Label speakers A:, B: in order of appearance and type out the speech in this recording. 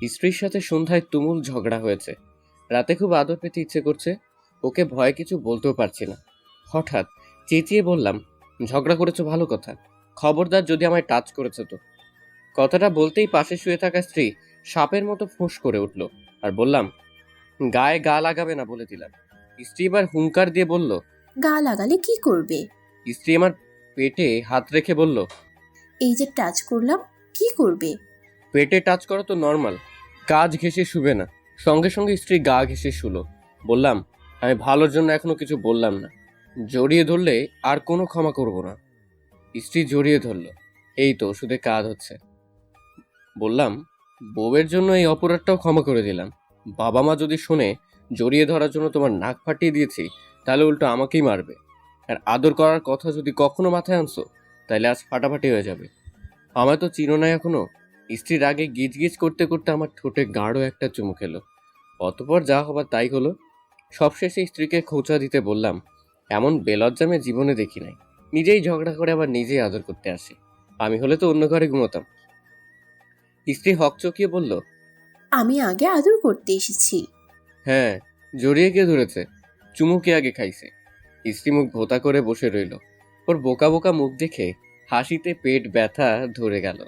A: স্ত্রীর সাথে সন্ধ্যায় তুমুল ঝগড়া হয়েছে। রাতে খুব আদর পেতে ইচ্ছে করছে। ওকে ভয়ে কিছু বলতেও পারছি না। হঠাৎ চেঁচিয়ে বললাম ঝগড়া করেছ ভালো কথা। খবরদার যদি আমায় টাচ করেছ তো? কথাটা বলতেই পাশে শুয়ে থাকা স্ত্রী সাপের মতো ফোঁস করে উঠল আর বললাম গায়ে গা লাগাবে না বলে দিলাম। স্ত্রী এবার হুঙ্কার দিয়ে বলল
B: গা লাগালে কি করবে?
A: স্ত্রী আমার পেটে হাত রেখে বলল
B: এই যে টাচ করলাম কি করবে?
A: পেটে টাচ করা তো নর্মাল কাজ ঘেঁষে শুবে না। সঙ্গে সঙ্গে স্ত্রী গা ঘেঁষে শুলো। বললাম, আমি ভালোর জন্য এখনও কিছু বললাম না। জড়িয়ে ধরলে আর কোনো ক্ষমা করব না। স্ত্রী জড়িয়ে ধরলো। এই তো, ওষুধে কাজ হচ্ছে। বললাম, বউয়ের জন্য এই অপরাধটাও ক্ষমা করে দিলাম। বাবা মা যদি শোনে, জড়িয়ে ধরার জন্য তোমার নাক ফাটিয়ে দিয়েছি, তাহলে উল্টো আমাকেই মারবে। আর আদর করার কথা যদি কখনো মাথায় আনছো, তাহলে আজ ফাটাফাটি হয়ে যাবে। আমায় তো চিনো না এখনও। স্ত্রীর আগে গিজ গিজ করতে করতে আমার ঠোঁটে গাঢ় একটা চুমু খেলো। অতপর যা হবার তাই হলো। সবশেষে স্ত্রীকে খোঁচা দিতে বললাম এমন বেলজ্জামে জীবনে দেখি নাই। নিজেই ঝগড়া করে আবার নিজেই আদর করতে আসি। আমি হলে তো অন্য ঘরে ঘুমোতাম। স্ত্রী হক চকিয়ে বলল
B: আমি আগে আদর করতে এসেছি।
A: হ্যাঁ জড়িয়ে কে ধরেছে? চুমু কে আগে খাইছে? স্ত্রী মুখ ভোতা করে বসে রইল। ওর বোকা বোকা মুখ দেখে হাসিতে পেট ব্যথা ধরে গেল।